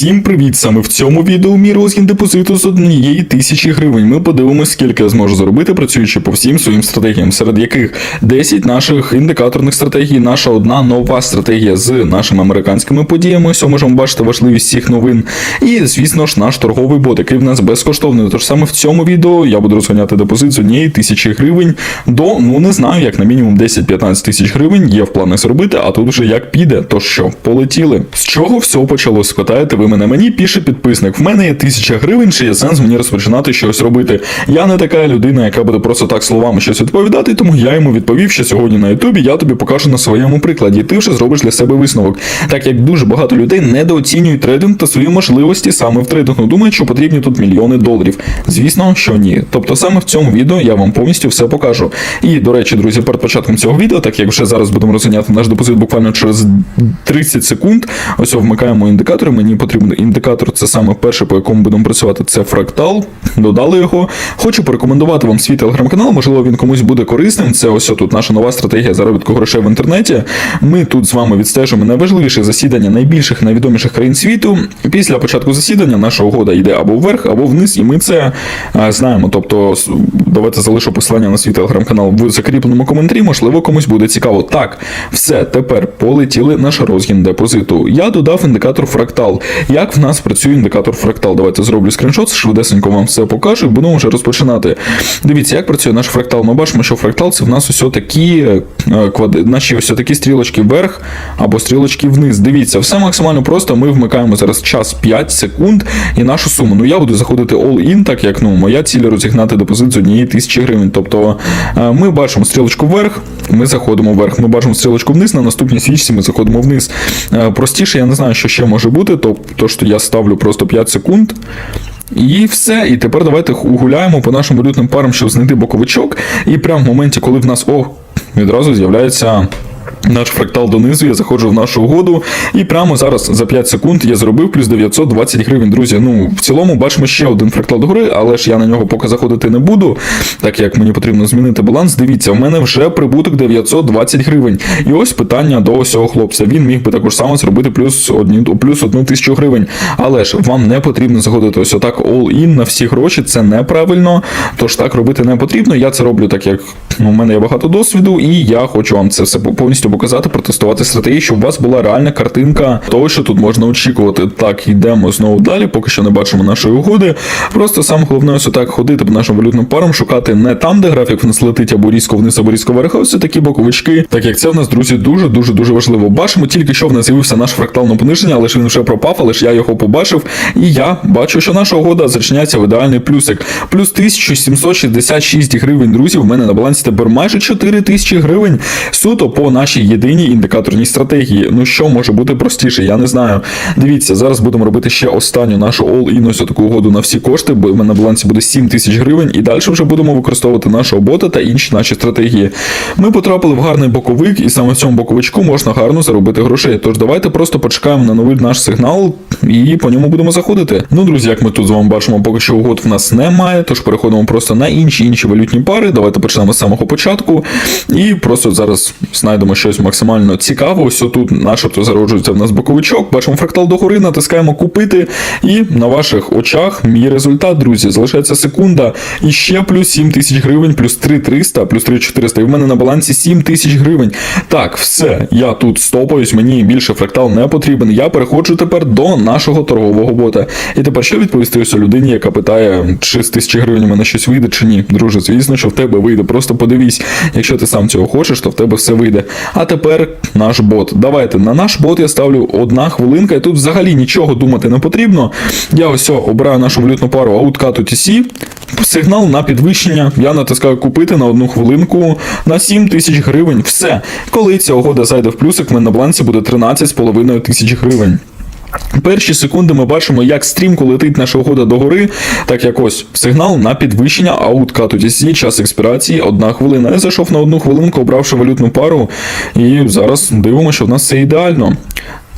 Всім привіт! Саме в цьому відео мій розгін депозиту з однієї тисячі гривень. Ми подивимося, скільки я зможу зробити, працюючи по всім своїм стратегіям, серед яких 10 наших індикаторних стратегій, наша одна нова стратегія з нашими американськими подіями. Ось можемо бачити важливість всіх новин. І, звісно ж, наш торговий бот, який в нас безкоштовний. Тож саме в цьому відео я буду розганяти депозит з однієї тисячі гривень до, ну не знаю, як на мінімум 10-15 тисяч гривень є в планах зробити, а тут вже як піде. То що, полетіли. З чого все почалось? Спитаєте ви мене? Мені пише підписник. В мене є тисяча гривень, чи є сенс мені розпочинати щось робити. Я не така людина, яка буде просто так словами щось відповідати, тому я йому відповів, що сьогодні на Ютубі я тобі покажу на своєму прикладі. Ти вже зробиш для себе висновок. Так як дуже багато людей недооцінюють трейдинг та свої можливості саме в трейдингу. Думають, що потрібні тут мільйони доларів. Звісно, що ні. Тобто саме в цьому відео я вам повністю все покажу. І до речі, друзі, перед початком цього відео, так як вже зараз будемо розганяти наш депозит буквально через 30 секунд. Ось вмикаємо індикатори. Мені потрібен індикатор. Це саме перший, по якому будемо працювати. Це фрактал. Додали його. Хочу порекомендувати вам свій телеграм-канал. Можливо, він комусь буде корисним. Це ось тут наша нова стратегія заробітку грошей в інтернеті. Ми тут з вами відстежуємо найважливіше засідання найбільших найвідоміших країн світу. Після початку засідання наша угода йде або вверх, або вниз, і ми це знаємо. Тобто, давайте залишу посилання на свій телеграм-канал в закріпленому коментарі. Можливо, комусь буде цікаво. Так, все, тепер полетіли наш розгін депозиту. Я додав індикатор фрактал. Як в нас працює індикатор фрактал? Давайте зроблю скріншот, швидесенько вам все покажу і будемо вже розпочинати. Дивіться, як працює наш фрактал. Ми бачимо, що фрактал це в нас ось такі е, наші ось такі стрілочки вверх або стрілочки вниз. Дивіться, все максимально просто. Ми вмикаємо зараз час 5 секунд і нашу суму. Ну я буду заходити all-in, так як ну моя ціль розігнати депозит з однієї тисячі гривень. Тобто е, ми бачимо стрілочку вверх, ми заходимо вверх. Ми бачимо стрілочку вниз. На наступній свічці ми заходимо вниз. Е, Простіше, я не знаю, що ще може бути. Тобто, що я ставлю просто 5 секунд. І все. І тепер давайте гуляємо по нашим валютним парам, щоб знайти боковичок. І прямо в моменті, коли в нас о, відразу з'являється. Наш фрактал донизу, я заходжу в нашу угоду, і прямо зараз за 5 секунд я зробив плюс 920 гривень. Друзі, ну в цілому бачимо ще один фрактал догори, але ж я на нього поки заходити не буду, так як мені потрібно змінити баланс. Дивіться, в мене вже прибуток 920 гривень. І ось питання до ось цього хлопця. Він міг би також само зробити плюс одні, плюс одну тисячу гривень. Але ж вам не потрібно заходити ось отак all-in на всі гроші. Це неправильно. Тож так робити не потрібно. Я це роблю так, як ну, у мене є багато досвіду, і я хочу вам це все повністю показати, протестувати стратегію, щоб у вас була реальна картинка того, що тут можна очікувати. Так, йдемо знову далі, поки що не бачимо нашої угоди. Просто саме головне ось отак ходити по нашим валютним парам, шукати не там, де графік в нас летить або різко вниз, або різко вверх, ось такі боковички. Так як це в нас, друзі, дуже дуже дуже важливо. Бачимо, тільки що в нас з'явився наш фрактал на пониження, але ж він вже пропав, але ж я його побачив. І я бачу, що наша угода зачиняється в ідеальний плюсик. Плюс 1766 гривень, друзі. В мене на балансі тепер майже 4 тисячі гривень. Суто по нашій єдиній індикаторній стратегії. Ну що може бути простіше? Я не знаю. Дивіться, зараз будемо робити ще останню нашу all-in ось таку угоду на всі кошти, бо в мене на балансі буде 7 тисяч гривень, і далі вже будемо використовувати нашого бота та інші наші стратегії. Ми потрапили в гарний боковик, і саме в цьому боковичку можна гарно заробити грошей. Тож давайте просто почекаємо на новий наш сигнал і по ньому будемо заходити. Ну, друзі, як ми тут з вами бачимо, поки що угод в нас немає, тож переходимо просто на інші інші валютні пари. Давайте почнемо з самого початку. І просто зараз знайдемо щось максимально цікаве. Ось тут начебто зароджується в нас боковичок. Бачимо фрактал догори, натискаємо купити. І на ваших очах мій результат, друзі. Залишається секунда. І ще плюс 7 тисяч гривень, плюс 3300, плюс 3400. І в мене на балансі 7 тисяч гривень. Так, все. Я тут стопаюсь, мені більше фрактал не потрібен. Я переходжу тепер до нашого торгового бота. І тепер що відповісти ось людині, яка питає, чи з тисячі гривень мене щось вийде, чи ні. Друже, звісно, що в тебе вийде. Просто подивись, якщо ти сам цього хочеш, то в тебе все вийде. А тепер наш бот. Давайте на наш бот я ставлю одна хвилинка, і тут взагалі нічого думати не потрібно. Я ось обираю нашу валютну пару Outcut UTC, сигнал на підвищення. Я натискаю купити на одну хвилинку на 7 тисяч гривень. Все. Коли ця угода зайде в плюсик, в мене на балансі буде 13,5 тисяч гривень. Перші секунди ми бачимо, як стрімко летить наша угода догори, так як ось сигнал на підвищення ауткату TC, час експірації, одна хвилина. Я зайшов на одну хвилинку, обравши валютну пару, і зараз дивимося, що в нас все ідеально.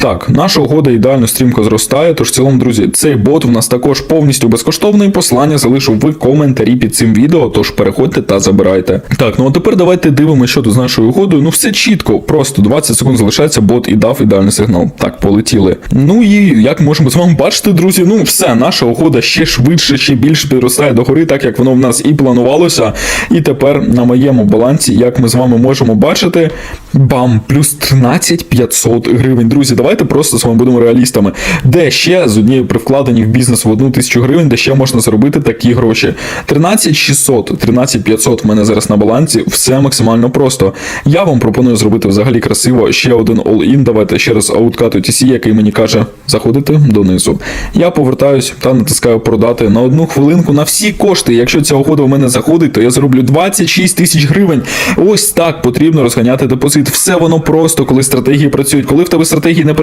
Так, наша угода ідеально стрімко зростає. Тож в цілому, друзі, цей бот в нас також повністю безкоштовний. Посилання залишу в коментарі під цим відео. Тож переходьте та забирайте. Так, ну а тепер давайте дивимося, що тут з нашою угодою. Ну все чітко, просто 20 секунд залишається, бот і дав ідеальний сигнал. Так, полетіли. Ну і як можемо з вами бачити, друзі, ну все, наша угода ще швидше, ще більше підростає до гори, так як воно в нас і планувалося. І тепер на моєму балансі, як ми з вами можемо бачити, бам, плюс 13 500 гривень. Друзі, давайте просто з вами будемо реалістами. Де ще з однією при вкладенні в бізнес в одну тисячу гривень, де ще можна заробити такі гроші. 13 600, 13 500 в мене зараз на балансі, все максимально просто. Я вам пропоную зробити взагалі красиво ще один all-in. Давайте ще раз ауткат OTC, який мені каже, заходити донизу. Я повертаюсь та натискаю продати на одну хвилинку на всі кошти. Якщо ця угода в мене заходить, то я зароблю 26 тисяч гривень. Ось так потрібно розганяти депозит. Все воно просто, коли стратегії працюють. Коли в тебе стратегії не працюють,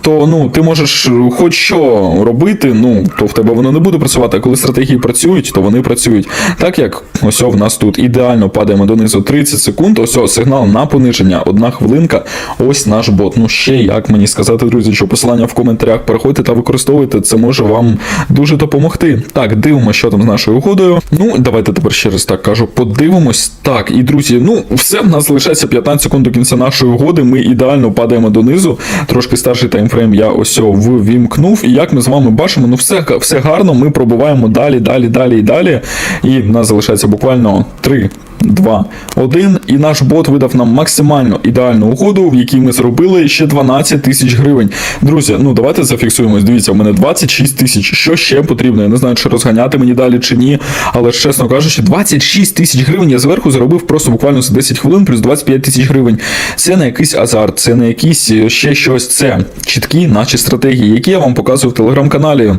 то ну ти можеш хоч що робити, ну то в тебе воно не буде працювати. А коли стратегії працюють, то вони працюють. Так як ось в нас тут ідеально падаємо донизу 30 секунд. Ось сигнал на пониження. Одна хвилинка. Ось наш бот. Ну ще як мені сказати, друзі, що посилання в коментарях переходьте та використовуйте. Це може вам дуже допомогти. Так, дивимося, що там з нашою угодою. Ну, давайте тепер ще раз так кажу. Подивимось. Так, і друзі, ну все в нас залишається 15 секунд до кінця нашої угоди. Ми ідеально падаємо донизу. Трошки старший таймфрейм я ось ввімкнув. І як ми з вами бачимо, ну все, все гарно. Ми пробуваємо далі, далі, далі і далі. І в нас залишається буквально 3. 2, 1, і наш бот видав нам максимально ідеальну угоду, в якій ми зробили ще 12 тисяч гривень. Друзі, ну давайте зафіксуємось. Дивіться, у мене 26 тисяч. Що ще потрібно? Я не знаю, чи розганяти мені далі чи ні. Але ж, чесно кажучи, 26 тисяч гривень я зверху заробив просто буквально за 10 хвилин, плюс 25 тисяч гривень. Це не якийсь азарт, це не якісь ще щось. Це чіткі наші стратегії, які я вам показую в телеграм-каналі.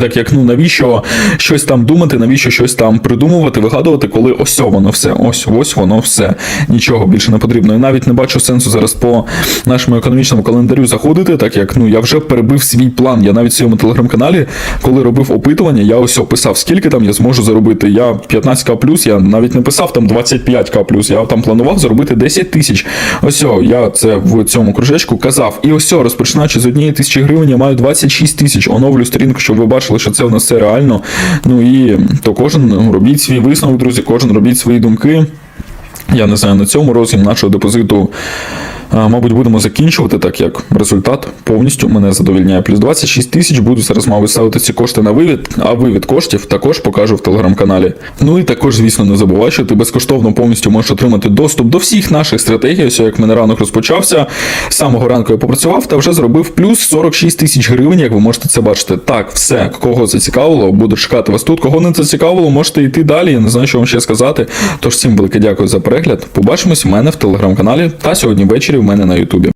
Так як ну навіщо щось там думати, навіщо щось там придумувати, вигадувати, коли ось воно все, ось ось воно все. Нічого більше не потрібно. І навіть не бачу сенсу зараз по нашому економічному календарю заходити, так як ну я вже перебив свій план. Я навіть в своєму телеграм-каналі, коли робив опитування, я ось описав, скільки там я зможу заробити. Я 15к плюс, я навіть не писав там 25к плюс. я там планував заробити 10 тисяч. Ось я це в цьому кружечку казав. І ось розпочинаючи з однієї тисячі гривень, я маю 26 тисяч. Оновлю сторінку, щоб ви бачили, що це в нас все реально. Ну і то кожен робіть свій висновок, друзі, кожен робіть свої думки. Я не знаю, на цьому розгляд нашого депозиту. Мабуть, будемо закінчувати, так як результат повністю мене задовільняє. Плюс 26 тисяч буду зараз, мабуть, ставити ці кошти на вивід, а вивід коштів також покажу в телеграм-каналі. Ну і також, звісно, не забувай, що ти безкоштовно повністю можеш отримати доступ до всіх наших стратегій. Ось як мене ранок розпочався. З самого ранку я попрацював та вже зробив плюс 46 тисяч гривень, як ви можете це бачити. Так, все, кого зацікавило, буду чекати вас тут. Кого не зацікавило, можете йти далі. Я не знаю, що вам ще сказати. Тож всім велике дякую за перегляд. Побачимось в мене в телеграм-каналі та сьогодні ввечері в мене на Ютубі.